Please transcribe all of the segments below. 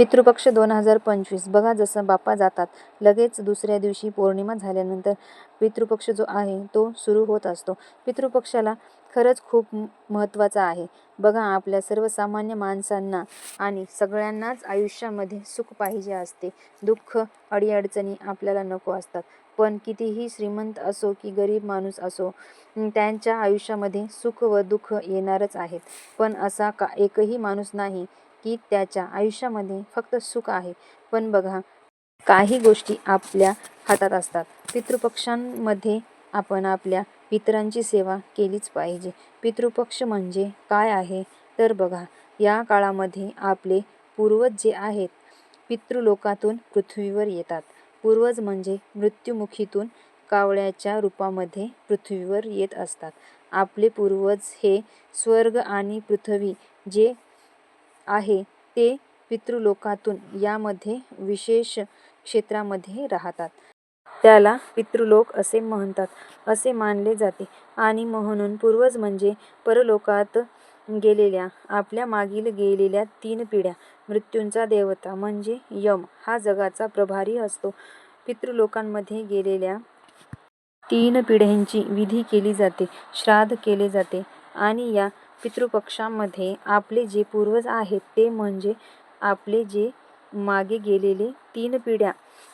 पितृपक्ष दोन हजार पंचवीस. बघा जसं बाप्पा जातात लगेच दुसऱ्या दिवशी पौर्णिमा झाल्यानंतर पितृपक्ष जो आहे तो सुरू होत असतो. पितृपक्षाला खरंच खूप महत्त्वाचा आहे. बघा आपल्या सर्वसामान्य माणसांना आणि सगळ्यांनाच आयुष्यामध्ये सुख पाहिजे असते. दुःख अडीअडचणी आपल्याला नको असतात. पण कितीही श्रीमंत असो की गरीब माणूस असो त्यांच्या आयुष्यामध्ये सुख व दुःख येणारच आहेत. पण असा का एकही माणूस नाही की त्याच्या आयुष्यामध्ये फक्त सुख आहे. पण बघा काही गोष्टी आपल्या हातात असतात. पितृपक्षांमध्ये आपण आपल्या पितरांची सेवा केलीच पाहिजे. पितृपक्ष म्हणजे काय आहे? तर बघा या काळामध्ये आपले पूर्वज जे आहेत पितृलोकातून पृथ्वीवर येतात. पूर्वज म्हणजे मृत्युमुखीतून कावळ्याच्या रूपामध्ये पृथ्वीवर येत असतात. आपले पूर्वज हे स्वर्ग आणि पृथ्वी जे आहे. ते पितृलोकातून यामध्ये विशेष क्षेत्रामध्ये राहतात. त्याला पितृलोक असे म्हणतात असे मानले जाते. आणि म्हणून पूर्वज म्हणजे परलोकात गेलेल्या आपल्या मागील गेलेल्या तीन पिढ्या मृत्यूंचा देवता म्हणजे यम हा जगाचा प्रभारी असतो. पितृलोकांमध्ये गेलेल्या तीन पिढ्यांची विधी केली जाते श्राद्ध केले जाते. आणि या पितृपक्षामध्ये आपले जे पूर्वज आहेत ते म्हणजे आपले जे मागे गेलेले तीन पिढ्या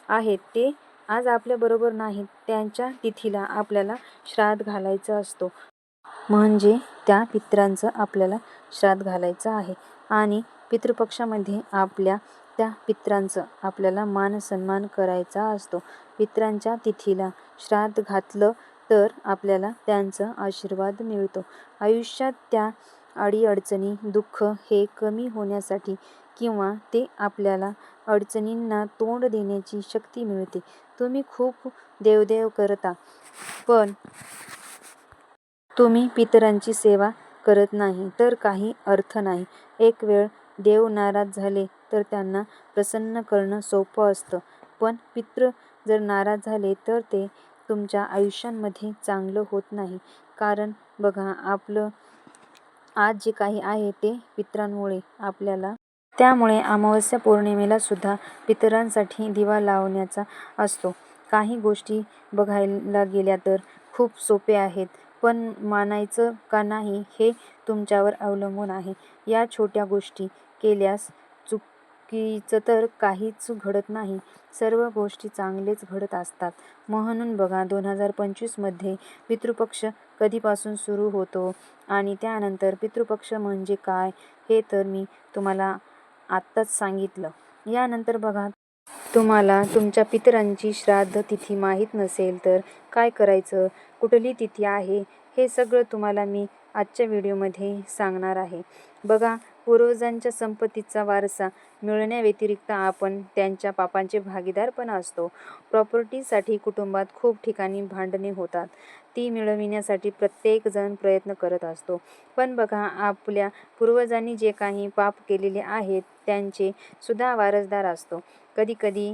आहेत ते आज आपल्याबरोबर नाहीत. त्यांच्या तिथीला आपल्याला श्राद्ध घालायचा असतो. म्हणजे त्या पित्रांचं आपल्याला श्राद्ध घालायचं आहे. आणि पितृपक्षामध्ये आपल्या त्या पित्रांचं आपल्याला मान सन्मान करायचा असतो. पित्रांच्या तिथीला श्राद्ध घातलं तर आपल्याला त्यांचा आशीर्वाद मिळतो. आयुष्यात त्या अडीअडचणी दुःख हे कमी होण्यासाठी किंवा ते आपल्याला अडचणींना तोंड देण्याची शक्ती मिळते. तुम्ही खूप देवदेव करता पण तुम्ही पितरांची सेवा करत नाही तर काही अर्थ नाही. एक वेळ देव नाराज झाले तर त्यांना प्रसन्न करणं सोपं असतं. पण पित्र जर नाराज झाले तर ते तुमच्या आयुष्यांमध्ये चांगलं होत नाही. कारण बघा आपलं आज जे काही आहे ते पितरांमुळे आपल्याला त्यामुळे अमावस्या पौर्णिमेला सुद्धा पितरांसाठी दिवा लावण्याचा असतो. काही गोष्टी बघायला गेल्या तर खूप सोपे आहेत पण मानायचं का नाही हे तुमच्यावर अवलंबून आहे. या छोट्या गोष्टी केल्यास चुकीचं तर काहीच घडत नाही. सर्व गोष्टी चांगलेच घडत असतात. म्हणून बघा दोन हजार पंचवीसमध्ये पितृपक्ष कधीपासून सुरू होतो आणि त्यानंतर पितृपक्ष म्हणजे काय हे तर मी तुम्हाला आत्ताच सांगितलं. यानंतर बघा तुम्हाला तुमच्या पितरांची श्राद्ध तिथी माहीत नसेल तर काय करायचं? कुठली तिथी आहे? हे सगळं तुम्हाला मी आजच्या व्हिडिओमध्ये सांगणार आहे. बघा पूर्वजांच्या संपत्तीचा वारसा मिळण्याव्यतिरिक्त आपण त्यांच्या पापांचे भागीदार पण असतो. प्रॉपर्टीसाठी कुटुंबात खूप ठिकाणी भांडणे होतात. ती मिळविण्यासाठी प्रत्येकजण प्रयत्न करत असतो. पण बघा आपल्या पूर्वजांनी जे काही पाप केलेले आहेत त्यांचे सुद्धा वारसदार असतो. कधीकधी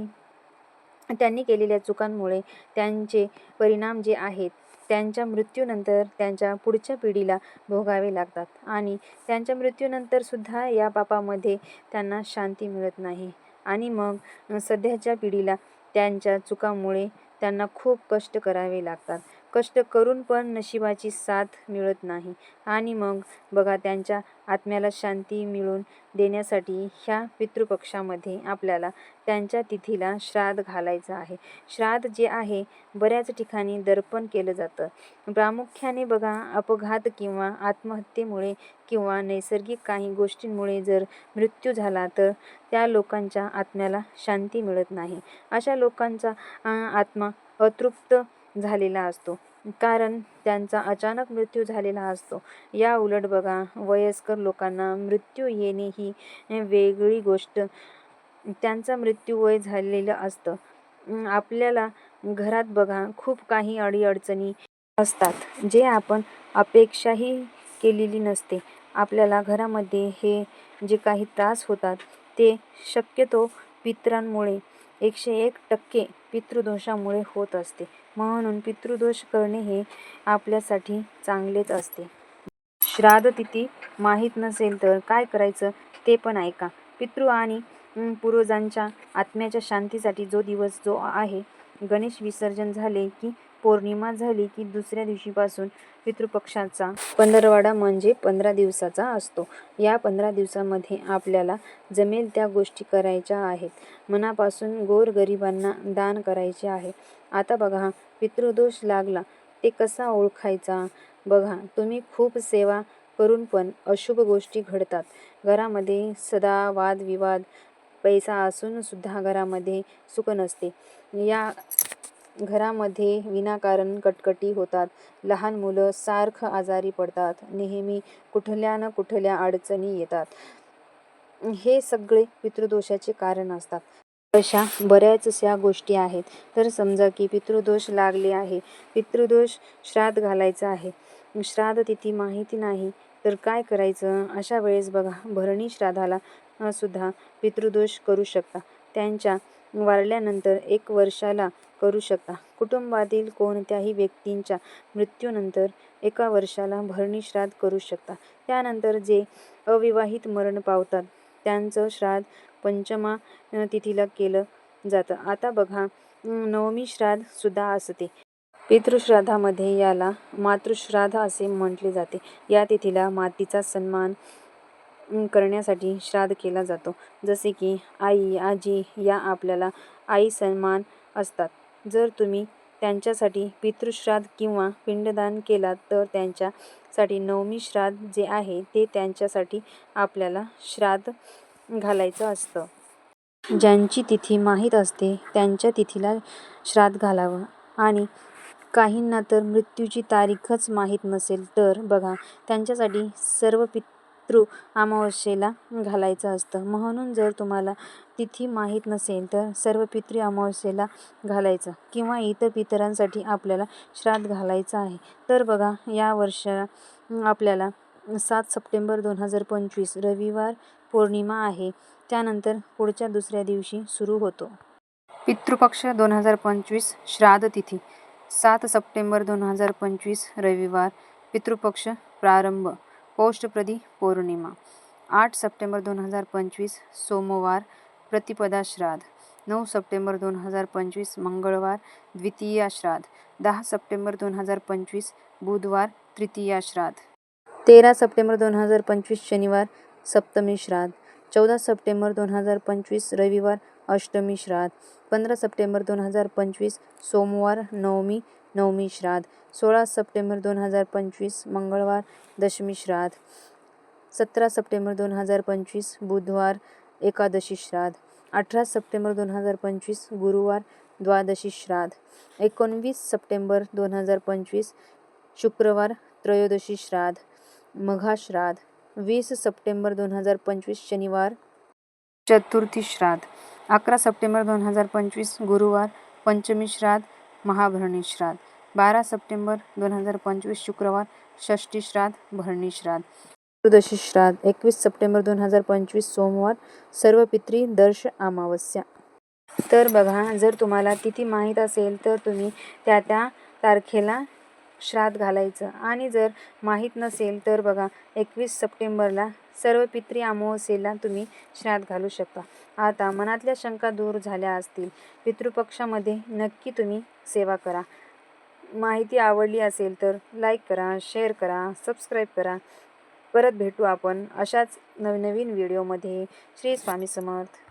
त्यांनी केलेल्या चुकांमुळे त्यांचे परिणाम जे आहेत त्यांच्या मृत्यूनंतर त्यांच्या पुढच्या पिढीला भोगावे लागतात. आणि त्यांच्या मृत्यूनंतर सुद्धा या पापामध्ये त्यांना शांती मिळत नाही. आणि मग सध्याच्या पिढीला त्यांच्या चुकामुळे त्यांना खूप कष्ट करावे लागतात. कष्ट करून पण नशिबाची साथ मिळत नाही. आणि मग बघा त्यांच्या आत्म्याला शांती मिळून देण्यासाठी ह्या पितृपक्षामध्ये आपल्याला त्यांच्या तिथीला श्राद्ध घालायचं आहे. श्राद्ध जे आहे बऱ्याच ठिकाणी दर्पण केलं जातं. प्रामुख्याने बघा अपघात किंवा आत्महत्येमुळे किंवा नैसर्गिक काही गोष्टींमुळे जर मृत्यू झाला तर त्या लोकांच्या आत्म्याला शांती मिळत नाही. अशा लोकांचा आत्मा अतृप्त झालेला असतो. कारण त्यांचा अचानक मृत्यू झालेला असतो. या उलट बघा वयस्कर लोकांना मृत्यू येणे ही वेगळी गोष्ट. त्यांचा मृत्यू वय झालेलं असतं. आपल्याला घरात बघा खूप काही अडीअडचणी असतात. जे आपण अपेक्षाही केलेली नसते. आपल्याला घरामध्ये हे जे काही त्रास होतात ते शक्यतो पितरांमुळे एकशे एक टक्के पितृदोषामुळे होत असते. म्हणून पितृदोष करणे हे आपल्यासाठी चांगलेच असते. श्राद्ध तिथी माहीत नसेल तर काय करायचं ते पण ऐका. पितृ आणि पूर्वजांच्या आत्म्याच्या शांतीसाठी जो दिवस जो आहे गणेश विसर्जन झाले की पौर्णिमा झाली की दुसऱ्या दिवशीपासून पितृपक्षाचा पंधरवाडा म्हणजे पंधरा दिवसाचा असतो. या पंधरा दिवसामध्ये आपल्याला जमेल त्या गोष्टी करायच्या आहेत. मनापासून गोरगरिबांना दान करायचे आहे. आता बघा पितृदोष लागला ते कसा ओळखायचा? बघा तुम्ही खूप सेवा करून पण अशुभ गोष्टी घडतात. घरामध्ये सदा वादविवाद पैसा असून सुद्धा घरामध्ये सुख नसते. या घरामध्ये विनाकारण कटकटी होतात. लहान मुलं सारखं आजारी पडतात. नेहमी कुठल्या ना कुठल्या अडचणी येतात. हे सगळे पितृदोषाचे कारण असतात. अशा बऱ्याचशा गोष्टी आहेत. तर समजा की पितृदोष लागले आहे. पितृदोष श्राद्ध घालायचं आहे. श्राद्ध तिथी माहिती नाही. तर काय करायचं? अशा वेळेस बघा भरणी श्राद्धाला सुद्धा पितृदोष करू शकता. त्यांच्या वारल्यानंतर एक वर्षाला करू शकता. कुटुंबातील कोणत्याही व्यक्तींच्या मृत्यूनंतर एका वर्षाला भरणी श्राद्ध करू शकता. त्यानंतर जे अविवाहित मरण पावतात त्यांचं श्राद्ध पंचमा तिथीला केलं जातं. आता बघा नवमी श्राद्ध सुद्धा असते. पितृश्राद्धामध्ये याला मातृश्राद्ध असे म्हटले जाते. या तिथीला मातीचा सन्मान करण्यासाठी श्राद्ध केला जातो. जसे की आई आजी या आपल्याला आई सन्मान असतात. जर तुम्ही त्यांच्यासाठी पितृश्राद्ध किंवा पिंडदान केलात तर त्यांच्यासाठी नवमी श्राद्ध जे आहे ते त्यांच्यासाठी आपल्याला श्राद्ध घालायचं असतं. ज्यांची तिथी माहीत असते त्यांच्या तिथीला श्राद्ध घालावं. आणि काहींना तर मृत्यूची तारीखच माहीत नसेल तर बघा त्यांच्यासाठी सर्व पित अमावस्येला घालायचं असतं. म्हणून जर तुम्हाला तिथी माहीत नसेल तर सर्व पितृ अमावस्येला घालायचं किंवा इतर पितरांसाठी आपल्याला श्राद्ध घालायचं आहे. तर बघा या वर्षा आपल्याला सात सप्टेंबर दोन हजार पंचवीस रविवार पौर्णिमा आहे. त्यानंतर पुढच्या दुसऱ्या दिवशी सुरू होतो. पितृपक्ष दोन हजार पंचवीस श्राद्ध तिथी. सात सप्टेंबर दोन हजार पंचवीस रविवार पितृपक्ष प्रारंभ. पौष्टप्रदी पौर्णिमा. आठ सप्टेंबर दोन हजार पंचवीस सोमवार प्रतिपदा श्राद्ध नऊ सप्टेंबर दोन हजार पंचवीस मंगळवार द्वितीया श्राद्ध दहा सप्टेंबर दोन हजार पंचवीस बुधवार तृतीया श्राद्ध तेरा सप्टेंबर दोन हजार पंचवीस शनिवार सप्तमी श्राद्ध चौदा सप्टेंबर दोन हजार पंचवीस रविवार अष्टमी श्राद्ध पंधरा सप्टेंबर दोन हजार पंचवीस सोमवार नवमी नवमी श्राद्ध सोळा सप्टेंबर दोन हजार पंचवीस मंगळवार दशमी श्राद्ध सतरा सप्टेंबर दोन हजार पंचवीस बुधवार एकादशी श्राद्ध अठरा सप्टेंबर दोन हजार पंचवीस गुरुवार द्वादशी श्राद्ध एकोणवीस सप्टेंबर दोन हजार पंचवीस शुक्रवार त्रयोदशी श्राद्ध मघा श्राद्ध वीस सप्टेंबर दोन हजार पंचवीस शनिवार चतुर्थी श्राद्ध अकरा सप्टेंबर दोन हजार पंचवीस गुरुवार पंचमी श्राद्ध महाभरणी श्राद्ध बारा सप्टेंबर दोन हजार पंचवीस शुक्रवार षष्टी श्राद्ध भरणी श्राद्ध चतुर्दशी श्राद्ध एकवीस सप्टेंबर दोन हजार पंचवीस सोमवार सर्व पित्री दर्श अमावस्या. तर बघा जर तुम्हाला तिथी माहीत असेल तर तुम्ही त्या त्या तारखेला श्राद्ध घालायचं. आणि जर माहीत नसेल तर बघा एकवीस सप्टेंबरला सर्व पित्री अमावस्येला तुम्ही श्राद्ध घालू शकता. आता मनातल्या शंका दूर झाल्या असतील. पितृपक्षामध्ये नक्की तुम्ही सेवा करा. माहिती आवडली असेल तर लाईक करा शेअर करा सबस्क्राईब करा. परत भेटू आपण अशाच नवनवीन व्हिडिओमध्ये श्री स्वामी समर्थ.